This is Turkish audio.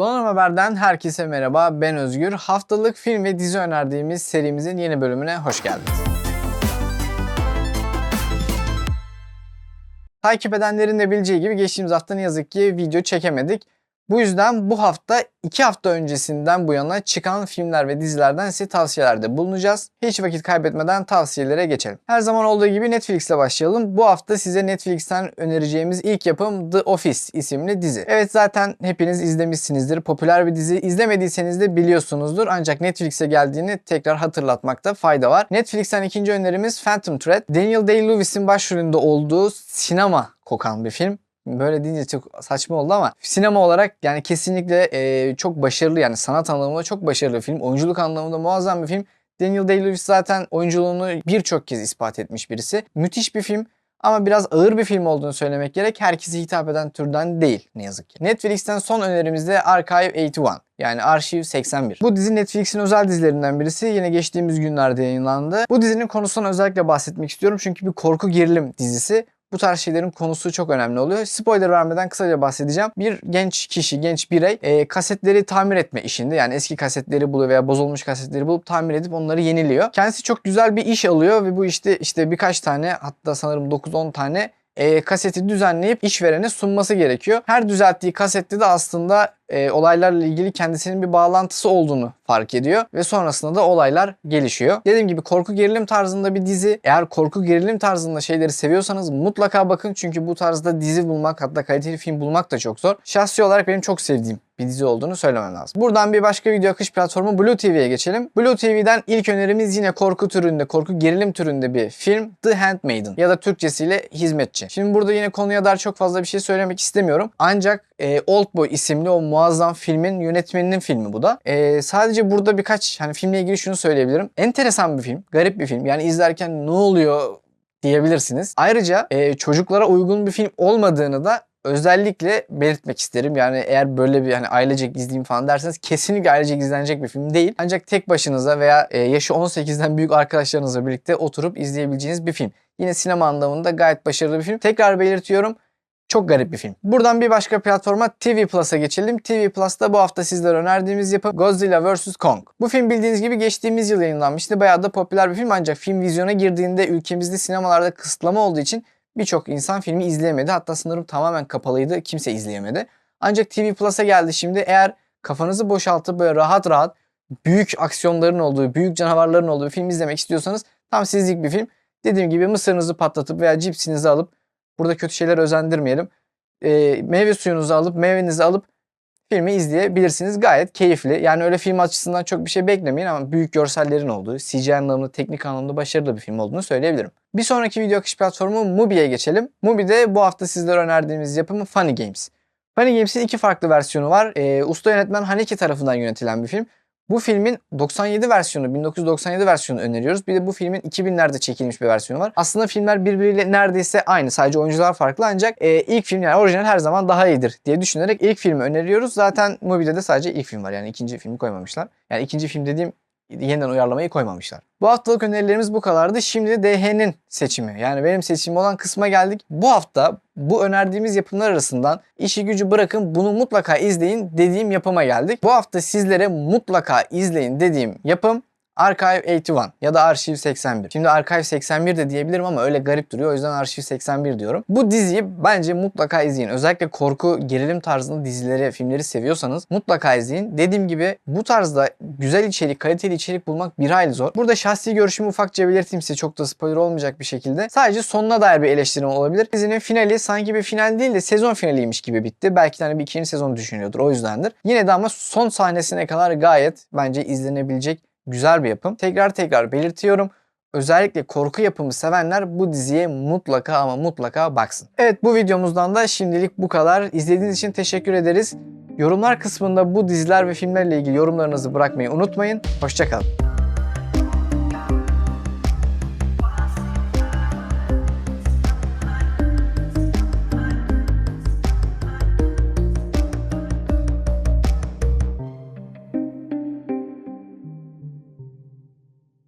Donanım Haber'den herkese merhaba. Ben Özgür. Haftalık film ve dizi önerdiğimiz serimizin yeni bölümüne hoş geldiniz. Takip edenlerin de bileceği gibi geçtiğimiz hafta ne yazık ki video çekemedik. Bu yüzden bu hafta 2 hafta öncesinden bu yana çıkan filmler ve dizilerden size tavsiyelerde bulunacağız. Hiç vakit kaybetmeden tavsiyelere geçelim. Her zaman olduğu gibi Netflix ile başlayalım. Bu hafta size Netflix'ten önereceğimiz ilk yapım The Office isimli dizi. Evet zaten hepiniz izlemişsinizdir. Popüler bir dizi. İzlemediyseniz de biliyorsunuzdur. Ancak Netflix'e geldiğini tekrar hatırlatmakta fayda var. Netflix'ten ikinci önerimiz Phantom Thread. Daniel Day-Lewis'in başrolünde olduğu sinema kokan bir film. Böyle deyince çok saçma oldu ama sinema olarak yani kesinlikle e, çok başarılı yani sanat anlamında çok başarılı bir film. Oyunculuk anlamında muazzam bir film. Daniel Day-Lewis zaten oyunculuğunu birçok kez ispat etmiş birisi. Müthiş bir film ama biraz ağır bir film olduğunu söylemek gerek. Herkese hitap eden türden değil ne yazık ki. Netflix'ten son önerimiz de Archive 81 yani Arşiv 81. Bu dizi Netflix'in özel dizilerinden birisi. Yine geçtiğimiz günlerde yayınlandı. Bu dizinin konusundan özellikle bahsetmek istiyorum çünkü bir korku gerilim dizisi. Bu tarz şeylerin konusu çok önemli oluyor. Spoiler vermeden kısaca bahsedeceğim. Bir genç kişi, genç birey e, kasetleri tamir etme işinde. Yani eski kasetleri buluyor veya bozulmuş kasetleri bulup tamir edip onları yeniliyor. Kendisi çok güzel bir iş alıyor ve bu işte işte birkaç tane hatta sanırım 9-10 tane e, kaseti düzenleyip işverene sunması gerekiyor. Her düzelttiği kasette de aslında e, olaylarla ilgili kendisinin bir bağlantısı olduğunu fark ediyor ve sonrasında da olaylar gelişiyor. Dediğim gibi korku gerilim tarzında bir dizi. Eğer korku gerilim tarzında şeyleri seviyorsanız mutlaka bakın çünkü bu tarzda dizi bulmak hatta kaliteli film bulmak da çok zor. Şahsi olarak benim çok sevdiğim bir dizi olduğunu söylemem lazım. Buradan bir başka video akış platformu Blue TV'ye geçelim. Blue TV'den ilk önerimiz yine korku türünde, korku gerilim türünde bir film The Handmaiden ya da Türkçesiyle Hizmetçi. Şimdi burada yine konuya dair çok fazla bir şey söylemek istemiyorum. Ancak e, Oldboy isimli o muazzam filmin yönetmeninin filmi bu da. E, sadece burada birkaç hani filmle ilgili şunu söyleyebilirim. Enteresan bir film, garip bir film. Yani izlerken ne oluyor diyebilirsiniz. Ayrıca e, çocuklara uygun bir film olmadığını da özellikle belirtmek isterim. Yani eğer böyle bir hani ailecek izleyeyim falan derseniz kesinlikle ailecek izlenecek bir film değil. Ancak tek başınıza veya e, yaşı 18'den büyük arkadaşlarınızla birlikte oturup izleyebileceğiniz bir film. Yine sinema anlamında gayet başarılı bir film. Tekrar belirtiyorum. Çok garip bir film. Buradan bir başka platforma TV Plus'a geçelim. TV Plus'ta bu hafta sizlere önerdiğimiz yapım Godzilla vs. Kong. Bu film bildiğiniz gibi geçtiğimiz yıl yayınlanmıştı. Bayağı da popüler bir film ancak film vizyona girdiğinde ülkemizde sinemalarda kısıtlama olduğu için birçok insan filmi izleyemedi. Hatta sanırım tamamen kapalıydı. Kimse izleyemedi. Ancak TV Plus'a geldi şimdi. Eğer kafanızı boşaltıp böyle rahat rahat büyük aksiyonların olduğu, büyük canavarların olduğu bir film izlemek istiyorsanız tam sizlik bir film. Dediğim gibi mısırınızı patlatıp veya cipsinizi alıp burada kötü şeyler özendirmeyelim. E, meyve suyunuzu alıp, meyvenizi alıp filmi izleyebilirsiniz. Gayet keyifli. Yani öyle film açısından çok bir şey beklemeyin ama büyük görsellerin olduğu, CGI anlamında, teknik anlamda başarılı bir film olduğunu söyleyebilirim. Bir sonraki video akış platformu Mubi'ye geçelim. Mubi'de bu hafta sizlere önerdiğimiz yapımı Funny Games. Funny Games'in iki farklı versiyonu var. E, usta yönetmen Haneke tarafından yönetilen bir film. Bu filmin 97 versiyonu, 1997 versiyonu öneriyoruz. Bir de bu filmin 2000'lerde çekilmiş bir versiyonu var. Aslında filmler birbiriyle neredeyse aynı. Sadece oyuncular farklı ancak e, ilk film yani orijinal her zaman daha iyidir diye düşünerek ilk filmi öneriyoruz. Zaten Mubi'de de sadece ilk film var. Yani ikinci filmi koymamışlar. Yani ikinci film dediğim yeniden uyarlamayı koymamışlar. Bu haftalık önerilerimiz bu kadardı. Şimdi DH'nin seçimi. Yani benim seçimim olan kısma geldik. Bu hafta bu önerdiğimiz yapımlar arasından işi gücü bırakın bunu mutlaka izleyin dediğim yapıma geldik. Bu hafta sizlere mutlaka izleyin dediğim yapım Archive 81 ya da Arşiv 81. Şimdi Archive 81 de diyebilirim ama öyle garip duruyor. O yüzden Arşiv 81 diyorum. Bu diziyi bence mutlaka izleyin. Özellikle korku, gerilim tarzında dizileri, filmleri seviyorsanız mutlaka izleyin. Dediğim gibi bu tarzda güzel içerik, kaliteli içerik bulmak bir hayli zor. Burada şahsi görüşümü ufakça belirteyim size çok da spoiler olmayacak bir şekilde. Sadece sonuna dair bir eleştirim olabilir. Dizinin finali sanki bir final değil de sezon finaliymiş gibi bitti. Belki de hani bir ikinci sezon düşünüyordur o yüzdendir. Yine de ama son sahnesine kadar gayet bence izlenebilecek güzel bir yapım. Tekrar tekrar belirtiyorum. Özellikle korku yapımı sevenler bu diziye mutlaka ama mutlaka baksın. Evet bu videomuzdan da şimdilik bu kadar. İzlediğiniz için teşekkür ederiz. Yorumlar kısmında bu diziler ve filmlerle ilgili yorumlarınızı bırakmayı unutmayın. Hoşçakalın.